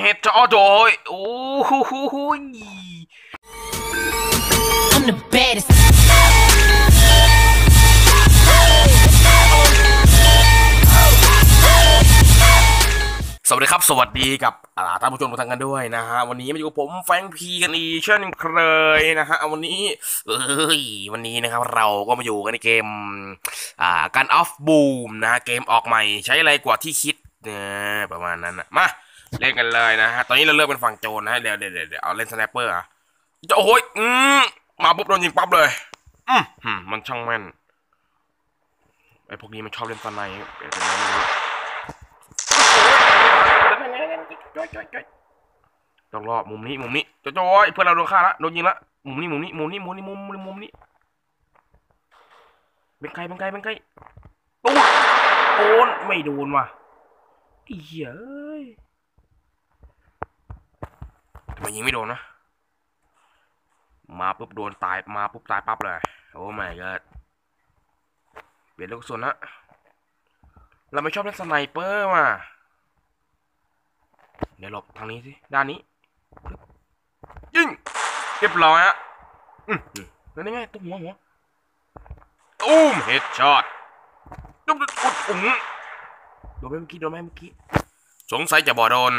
เฮ็ดจอโดยโอ้โห I'm the baddest. สวัสดีครับ สวัสดีกับอ่าท่านผู้ชมทุกท่านกันด้วยนะฮะวันนี้มาอยู่กับผมแฟรงค์พีกันอีกเช่นเคยนะฮะวันนี้เอ้ยวันนี้นะครับเราก็มาอยู่กันในเกมอ่าการออฟบูมนะฮะเกมออกใหม่ใช้อะไรกว่าที่คิดนะประมาณนั้นนะมา เล่นกันเลยนะฮะ ตอนนี้เราเลือกเป็นฝั่งโจรนะฮะ เดี๋ยวเดี๋ยวเดี๋ยวเอาเล่นสแนปเปอร์อะจะโอ้ยอืมมาปุ๊บโดนยิงปั๊บเลย อืมหืมมันช่างแม่น ไอพวกนี้มันชอบเล่นฟันในเป็นอะไรไม่รู้ต้องรอบมุมนี้ มุมนี้จอยจอยเพื่อนเราโดนฆ่าละ โดนยิงละ มุมนี้ มุมนี้ มุมนี้ มุมนี้ มุมนี้ มุมนี้ เป็นใครเป็นใครเป็นใครตูดโดนไม่โดนว่ะเหี้ย ยิงไม่โดนนะ มาปุ๊บโดนตายมาปุ๊บตายปั๊บเลย โอ้ไม่ก็เปลี่ยนลูกส่วนนะ เราไม่ชอบเล่นสไนเปอร์ว่ะเดี๋ยวหลบทางนี้สิ ด้านนี้ ยิงเรียบร้อยฮะอืมอืมแล้วนี่ไงตุ้มหัวหัวตุ้มเฮดช็อตตุ้มตุ้มอุ้งโดนไหมเมื่อกี้โดนไหมเมื่อกี้ สงสัยจะบ่โดน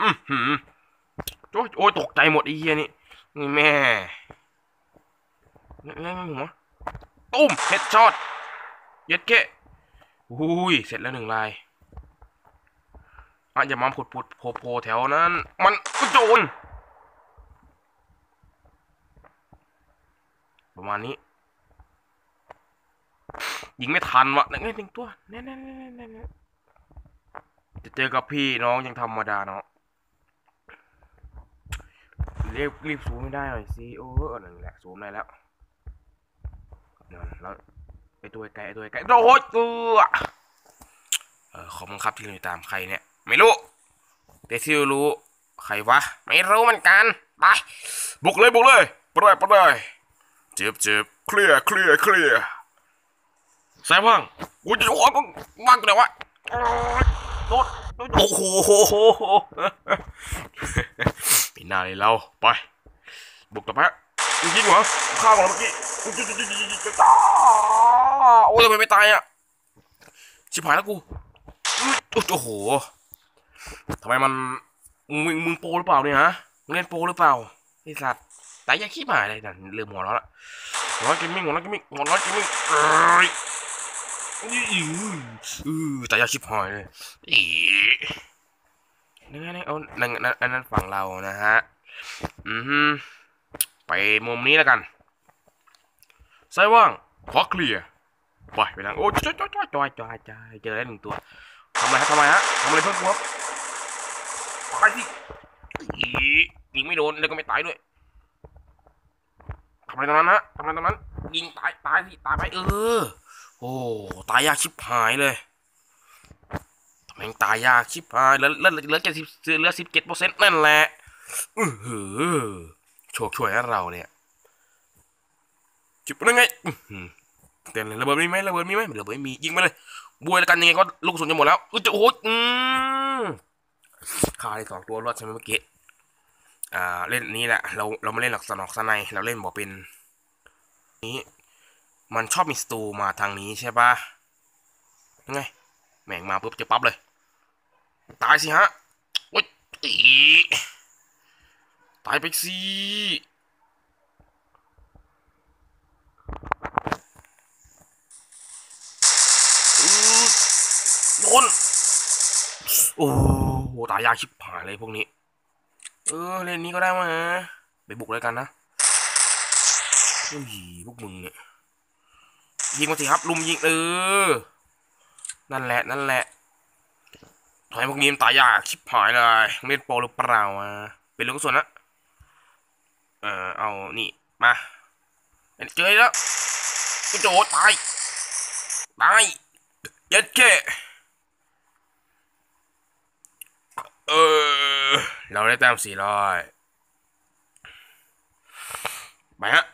อืม โอ้ยโอ้ยตกใจหมดไอ้เหี้ยนี่นี่แม่นี่ไงงหัวตุ้มเฮดช็อตเย็ดเกะอุ้ยเสร็จแล้วหนึ่งลายอะอย่ามาผุดผุดโผล่โผล่แถวนั้น มันก็โจรประมาณนี้ยิงไม่ทันวะนั่นไงหนึ่งตัวแน่แน่แน่แน่จะเจอกับพี่น้องยังธรรมดาเนาะ รีบรีบซูมไม่ได้หน่อยสิโอ้เออนั่นแหละซูมได้แล้วนั่นแล้วไอตัวไกลไอตัวไกลโอ้ยตัวเออขอบคุณครับที่ติดตามใครเนี่ย ไม่รู้แต่ที่รู้ใครวะ ไม่รู้เหมือนกันไปบุกเลยบุกเลยไปเลยไปเลยเจ็บเจ็บเคลียร์เคลียร์เคลียร์ส่บ้างกูจะโอ้ยมึงว่างกูเลยวะโดนโดนโอ้โห หน้าเลยเราไป บุกต่อไปจริงๆเหรอข้าวของเราเมื่อกี้โอ้ยทำไมไม่ตายอะชิบหายแล้วกูโอ้โหทำไมมันมึงมึงโปรหรือเปล่าเนี่ยฮะมึงเล่นโปรหรือเปล่าไอ้สัตว์แต่อย่าขี้หมายอะไรนั่นเรื่อหัวเราะละหัวราะเกมมิ่งหัวเราะเกมมิ่งหัวเราะเกมมิ่งเอ้ยอื้ออือแต่อย่าชิบหายเลยอี นั่นไงเอานั่นนั่นอันนั้นฝั่งเรานะฮะ อือฮึไปมุมนี้แล้วกันใส่ว่างขอเคลียร์ไปไปทางโอ้ยจอยจอยจอยจอยจอยจอยเจอแล้หนึ่งตัวทำอะไรฮะทำไมฮะทำอะไรเพิ่มครับตายสิยิงไม่โดนแล้วก็ไม่ตายด้วยทำอะไรตรงนั้นนะทำอะไรตรงนั้น ยิงตายตายสิตายไปเออ โอ้ตายยากชิบหายเลย ทำไมตายยากชิบหายเหลือเหลือเหลือแค่สิบเหลือสิบเจ็ดเปอร์เซ็นต์นั่นแหละอือหือโชคช่วยให้เราเนี่ยจิบนั่นไงเตือนเลยระเบิดมีไหมระเบิดมีไหมระเบิดมียิงไปเลยบวยแล้วกันยังไงก็ลูกกระสุนจะหมดแล้วอุ้ยจะโอ้ยอืมฆ่าได้สองตัวรอดใช่ไหมเมื่อกี้อ่าเล่นนี้แหละเราเราไม่เล่นหลักสนอกสนในเราเล่นบอกเป็นนี้มันชอบมีสตูมาทางนี้ใช่ปะยังไงแม่งมาปุ๊บจะปั๊บเลยายสิฮะโอ๊ยตายไปสิโดนโอ้โหตายยากชิบหายเลยพวกนี้ เออเล่นนี้ก็ได้มาไปบุกเลยกันนะเฮ้ยพวกมึงเนี่ยยิงมาสิครับลุมยิงเออ นั่นแหละนั่นแหละ ทำไมพวกนี้มันตายยากชิบหายเลยเล่นโปรหรือเปล่าอะเป็นเรื่องส่วนนะเออเอานี่มาเจอแล้วกูโจตายตายย็ดแค่เออเราได้แต้มสี่ร้อยไปฮะ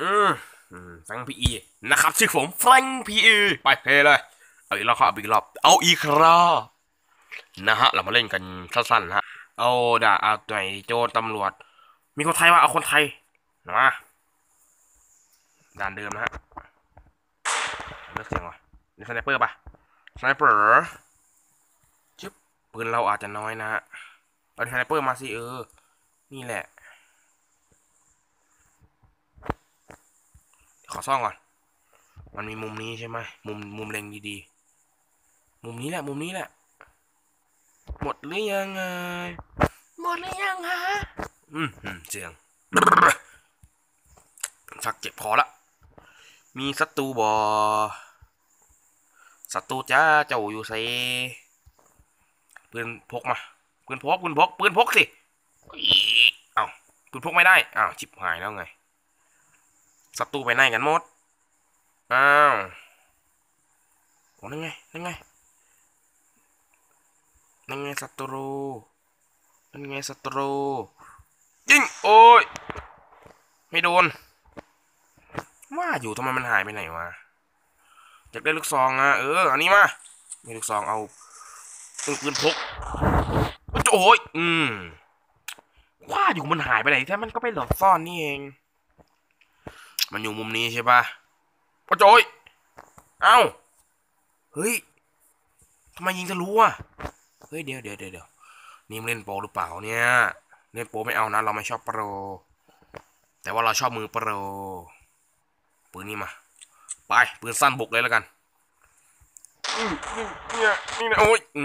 อืมอืมแฟรงพีอีนะครับชื่อผมแฟรงพีอีไปเพลเลย เอาอีกรอบครับเอาอีกรอบเอาอีกรอบนะฮะ เรามาเล่นกันสั้นๆนะฮะเอาด่าเอาหน่อยโจรตำรวจ มีคนไทยว่าเอาคนไทยมาด่านเดิมนะฮะเลือกเสียงว่ะนี่สไนเปอร์ปะสไนเปอร์ชิบปืนเราอาจจะน้อยนะฮะเอาสไนเปอร์มาสิเออ นี่แหละ ขอซ่องก่อน มันมีมุมนี้ใช่ไหมมุมมุมเล็งดีๆ มุมนี้แหละ มุมนี้แหละ หมดหรือยังไงหมดหรือยังฮะ อืมอืมเสียงชักเจ็บคอละ มีศัตรูบอศัตรูจ้าเจ้าอยู่ใส่ปืนพกมาปืนพกปืนพกปืนพกสิอีเอ้าปืนพกไม่ได้อ้าวชิบหายแล้วไงศัตรูไปไหนกันหมดอ้าวโอ้นั่นไงนั่นไง นั่นไงศัตรูนั่นไงศัตรู ยิง โอ้ย ไม่โดน ว่าอยู่ทำไมมันหายไปไหนวะ อยากได้ลูกซองอะ เออ อันนี้มา มีลูกซองเอาปืนปืนพก โอ้ย อืม ว่าอยู่มันหายไปไหนแท้มันก็ไปหลบซ่อนนี่เอง มันอยู่มุมนี้ใช่ปะโอ้ยเอ้า เฮ้ยทำไมยิงจะรู้อะ เฮ้ยเดี๋ยวเดี๋ยวเดี๋ยวเดี๋ยวนี่มึงเล่นโปรหรือเปล่าเนี่ย เล่นโปรไม่เอานะ เราไม่ชอบโปร แต่ว่าเราชอบมือโปร ปืนนี่มา ไป ปืนสั้นบุกเลยแล้วกันอืมนี่เนี่ยนี่นะโอ้ยอื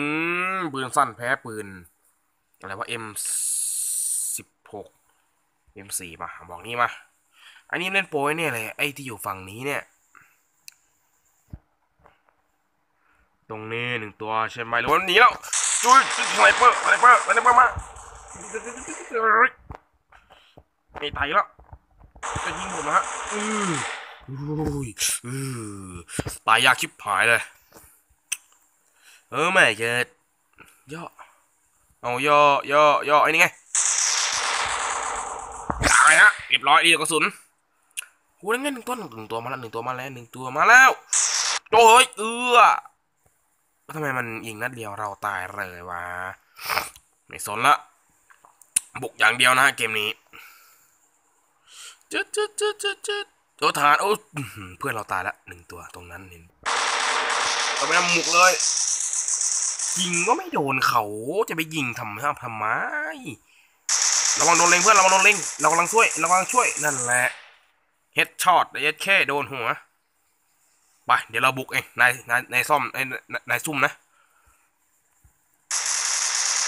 มปืนสั้นแพ้ปืน อะไรว่า M สิบหก M สี่มา บอกนี่มา อันนี้เล่นโปรยเนี่ยเลยไอ้ที่อยู่ฝั่งนี้เนี่ยตรงนี้หนึ่งตัวใช่ไหมหรือว่าหนีแล้ว จุ้ยจุ้ยสไนเปอร์สไนเปอร์สไนเปอร์มาไม่ตายแล้วจะยิงผมนะฮะอืออุ้ยอือตายยากชิบหายเลย เออไม่เกิดย่อเอาย่อย่อย่อไอ้นี่ไงตายฮะเรียบร้อยดีกระสุนโหนั่นไงหนึ่งตัวหนึ่งตัวมาแล้วหนึ่งตัวมาแล้วหนึ่งตัวมาแล้วโอ้ยเอือ ทำไมมันยิงนัดเดียวเราตายเลยวะไม่สนละ บุกอย่างเดียวนะเกมนี้จึ๊ดจึ๊ดจึ๊ดจึ๊ดจึ๊ดโอ้ทารโอ้เพื่อนเราตายละหนึ่งตัวตรงนั้นเห็นเอาไปทำหมุกเลยยิงก็ไม่โดนเขาจะไปยิงทำทำไมระวังโดนเล็งเพื่อนระวังโดนเล็งเรากำลังช่วยเระวังช่วยนั่นแหละเฮดช็อตเฮดแค่โดนหัว ไปเดี๋ยวเราบุกเองนายนายนายซ่อมนายนายซุ่มนะ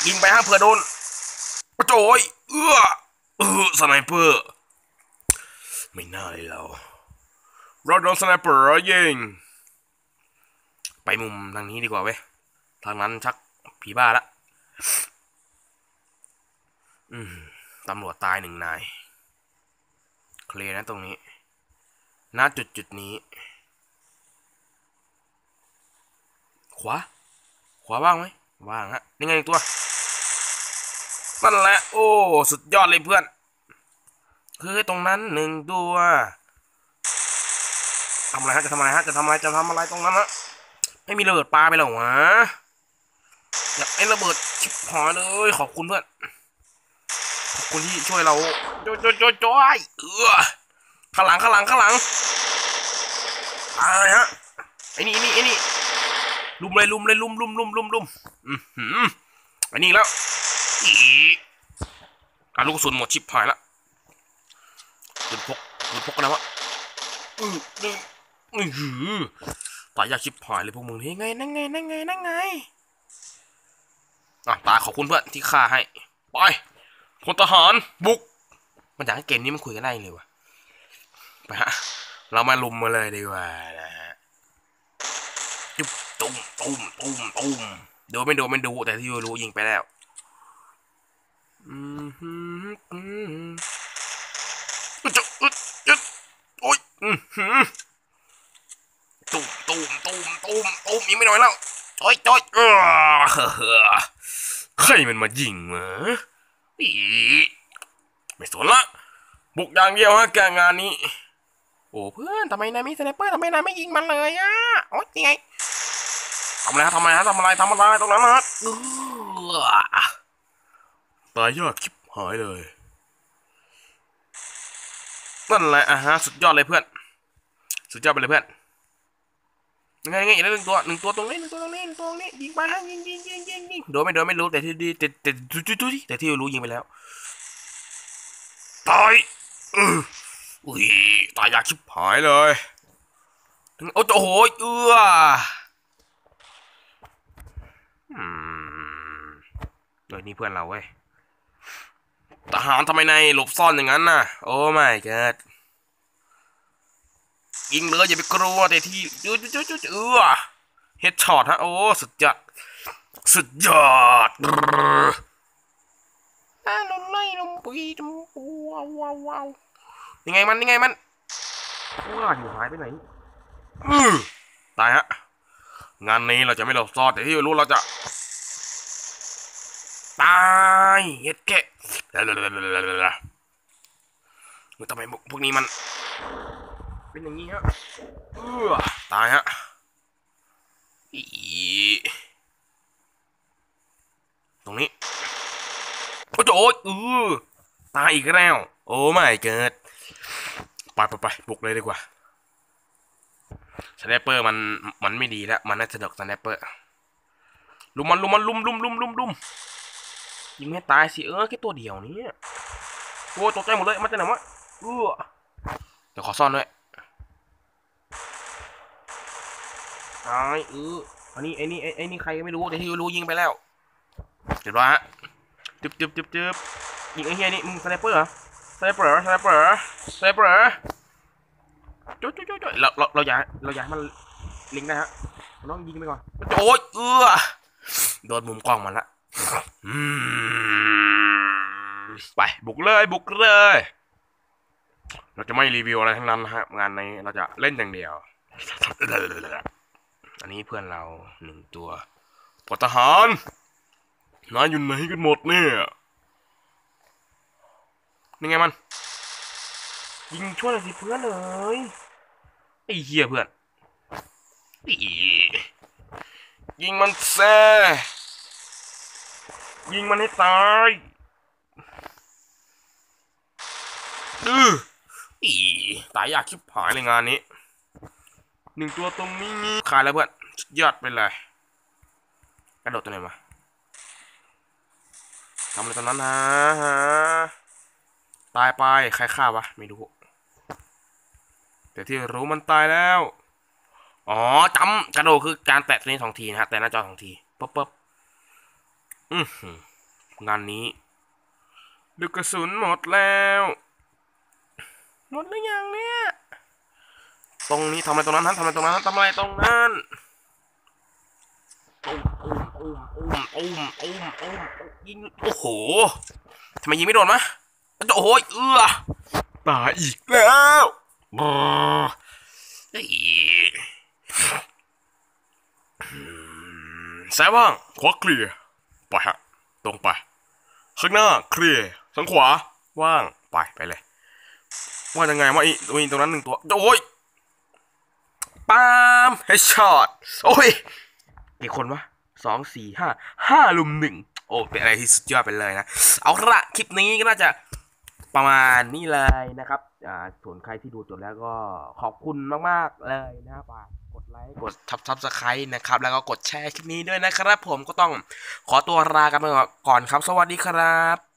ยิงไปฮะเผื่อโดนโอ้โจยเอื้อเออสไนเปอร์ ไม่น่าเลยเราเราโดนสไนเปอร์ยิงไปมุมทางนี้ดีกว่าเว้ยทางนั้นชักผีบ้าละอืมตำรวจตายหนึ่งนาย เคลียร์นะตรงนี้ ณ จุดจุดนี้ ขวา ขวาว่างไหมว่างฮะนี่ไงอีกตัวนั่นแหละโอ้ สุดยอดเลยเพื่อน คือตรงนั้นหนึ่งตัวทำอะไรฮะจะทำอะไรฮะจะทำอะไรจะทำอะไรตรงนั้นฮะไม่มีระเบิดปลาไปหรอวะอยากไอ้ระเบิดชิบหายเลยขอบคุณเพื่อนขอบคุณที่ช่วยเราโจโจโจโจอ้เออข้างหลังข้างหลังข้างหลังอะไรฮะไอ้นี่ไอ้นี่ไอ้นี่ ลุมเลยลุมเลยลุมลุมลุมลุมลุมอือหืออันนี้แล้วอีอะลูกกระสุนหมดชิบหายละปืนพกปืนพกอะวะอืออืออือหือตายยากชิบหายเลยพวกมึงนี่ไงนั่งไงนั่งไงนั่งไงอะตาขอบคุณเพื่อนที่ฆ่าให้ ไปพลทหารบุก มันอยากให้เกมนี้มันคุยกันได้เลยวะไปฮะ เรามาลุมมาเลยดีกว่านะฮะ ตุ้มตุ้มตุ้มดนไม่ดนไม่ดูแต่ที่รู้ยิงไปแล้วอืมฮึอืมอึ๊ดอึ๊ดอึ๊ดโอ้ยอืมฮึตุ้มตุ้มตุ้มตุ้มตุ้มยิงไม่น้อยแล้วโอ้ยโอ้ยเออใครมันมายิงมาอีไม่สนละบุกอย่างเดียวฮะแกงานนี้ โอ้เพื่อนทำไมนายไม่สไนเปอร์ทำไมนายไม่ยิงมันเลยอะโอ๊ยยังไง ทำอะไรฮะทำอะไรฮะทำอะไรทำอะไรตรงนั้นนะฮะเออตายยอดชิบหายเลยนั่นแหละอะฮะสุดยอดเลยเพื่อน สุดยอดไปเลยเพื่อนยังไงยังไงอีกแล้วหนึ่งตัวหนึ่งตัวตรงนี้หนึ่งตัวตรงนี้หนึ่งตัวตรงนี้ยิงไปฮะยิงยิงยิงยิงยิงโดนไม่โดนไม่รู้แต่ที่ดีแต่แต่ดูดูดูดิแต่ที่รู้ยิงไปแล้วตายเอออุ้ยตายอยากชิบหายเลยโอ้โหเอื้อ อืมเดี๋ยนี่เพื่อนเราเว้ยทหารทำไมในหลบซ่อนอย่างนั้นน่ะ โอ้ไม่เกิดยิงเลยอย่าไปกลัวแต่ที่จุดจุดจุดเออเฮดช็อตฮะ โอ้ สุดยอด สุดยอดอ่าลงไล่ลงปุยลงปูว้าวว้าวว้าวยังไงมันยังไงมันว้าอยู่หายไปไหน อืตายฮะ งานนี้เราจะไม่หลบซ่อนแต่ที่รู้เราจะ ตายเฮ็ดแกะมันทำไมพวกนี้มัน เป็นอย่างนี้ฮะเออตายฮะอีตรงนี้ โอ้โหเออตายอีกแล้ว โอ้ไม่เกิด ไปไปไปบุกเลยดีกว่า สไนเปอร์มันมันไม่ดีแล้ว มันน่าจะดอกสไนเปอร์ลุมมันลุมมันลุมลุมลุมลุมลุมยิงให้ตายสิเออแค่ตัวเดียวนี้โอ้ตกใจหมดเลยมันจะไหนวะเออเดี๋ยวขอซ่อนด้วยตายเอออันนี้ไอ้นี่ไอ้นี่ใครก็ไม่รู้แต่ที่รู้ยิงไปแล้วเดี๋ยวฮะจึ๊บจึ๊บจึ๊บจึ๊บยิงไอ้เฮียนี่มึงสไนเปอร์เหรอสไนเปอร์สไนเปอร์สไนเปอร์ จุ๊จุ๊จุ๊จุ๊เราเราเราอย่าเราอย่าให้มันลิงได้ฮะต้องยิงไปก่อนโอ้ยเออโดนมุมกล้องมันละไปบุกเลยบุกเลย เราจะไม่รีวิวอะไรทั้งนั้นนะฮะงานในเราจะเล่นอย่างเดียว อันนี้เพื่อนเราหนึ่งตัวปทหารนายอยู่ไหนกันหมดเนี่ยนี่ไงมัน ยิงช่วยหน่อยสิเพื่อนเลยไอ้เหี้ยเพื่อนอียิงมันแซ่ยิงมันให้ตายดื้ออีตายอยากชิบหายเลยงานนี้หนึ่งตัวตรงนี้ขายแล้วเพื่อนสุดยอดไปเลยกระโดดตัวไหนมาทำอะไรตอนนั้นฮะฮะตายไปใครฆ่าวะไม่รู้ แต่ที่รู้มันตายแล้ว อ๋อจำกระโดดคือการแตะตัวนี้สองทีนะฮะ แต่หน้าจอสองทีปุ๊บปุ๊บอืงานนี้ลูกกระสุนหมดแล้ว หมดหรือยังเนี่ย ตรงนี้ทำอะไรตรงนั้นฮะทำอะไรตรงนั้นทำอะไรตรงนั้นอุ้มอุ้มอุ้มอุ้มอุ้มอุ้มอุ้มยิงโอ้โหทำไมยิงไม่โดนมะโอ้โหเอือตายอีกแล้ว บอสายว่างขวาเคลียร์ไปฮะ ตรงไป ข้างหน้าเคลียร์ทางขวา ว่าง ไป ไปเลย ว่ายังไงวะอีตัวอีตรงนั้นหนึ่งตัว โอ้ยปามเฮช็อต โอ้ยกี่คนวะสองสี่ห้า ห้าลุมหนึ่ง โอ้ เป็นอะไรที่สุดยอดไปเลยนะ เอาละคลิปนี้ก็น่าจะ ประมาณนี้เลยนะครับอ่าส่วนใครที่ดูจบแล้วก็ขอบคุณมากๆเลยนะครับกกดไลค์กดทับทับสไครต์นะครับ แล้วก็กดแชร์คลิปนี้ด้วยนะครับ ผมก็ต้องขอตัวลากันไปก่อนครับ สวัสดีครับ